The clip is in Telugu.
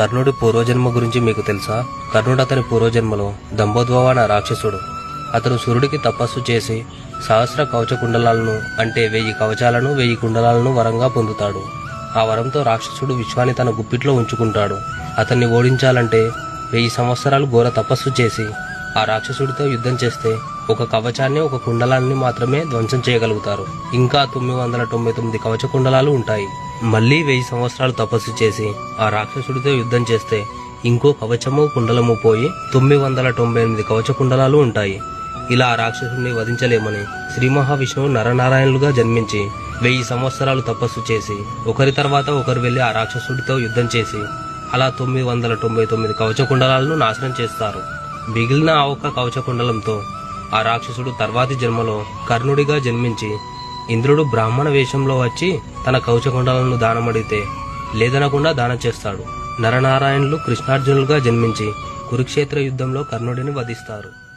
కర్ణుడి పూర్వజన్మ గురించి మీకు తెలుసా? కర్ణుడు అతని పూర్వజన్మలో దంభోద్భవ అనే రాక్షసుడు. అతను సూర్యుడికి తపస్సు చేసి సహస్ర కవచ కుండలాలను అంటే వెయ్యి కవచాలను వెయ్యి కుండలాలను వరంగా పొందుతాడు. ఆ వరంతో రాక్షసుడు విశ్వాన్ని తన గుప్పిట్లో ఉంచుకుంటాడు. అతన్ని ఓడించాలంటే వెయ్యి సంవత్సరాలు ఘోర తపస్సు చేసి ఆ రాక్షసుడితో యుద్ధం చేస్తే ఒక కవచాన్ని ఒక కుండలాన్ని మాత్రమే ధ్వంసం చేయగలుగుతారు. ఇంకా తొమ్మిది వందల తొంభై తొమ్మిది కవచ కుండలాలు ఉంటాయి. మళ్ళీ వెయ్యి సంవత్సరాలు తపస్సు చేసి ఆ రాక్షసుడితో యుద్ధం చేస్తే ఇంకో కవచము కుండలము పోయి తొమ్మిది వందల తొంభై ఎనిమిది కవచ కుండలాలు ఉంటాయి. ఇలా ఆ రాక్షసుడిని వధించలేమని శ్రీ మహావిష్ణువు నరనారాయణులుగా జన్మించి వెయ్యి సంవత్సరాలు తపస్సు చేసి ఒకరి తర్వాత ఒకరు వెళ్ళి ఆ రాక్షసుడితో యుద్ధం చేసి అలా తొమ్మిది వందల తొంభై తొమ్మిది కవచ కుండలాలను నాశనం చేస్తారు. మిగిలిన ఆ ఒక్క కవచ కుండలంతో ఆ రాక్షసుడు తర్వాతి జన్మలో కర్ణుడిగా జన్మించి ఇంద్రుడు బ్రాహ్మణ వేషంలో వచ్చి తన కౌచకుండలను దానమడిగితే లేదనకుండా దానం చేస్తాడు నరనారాయణులు కృష్ణార్జునులుగా జన్మించి కురుక్షేత్ర యుద్ధంలో కర్ణుడిని వధిస్తారు.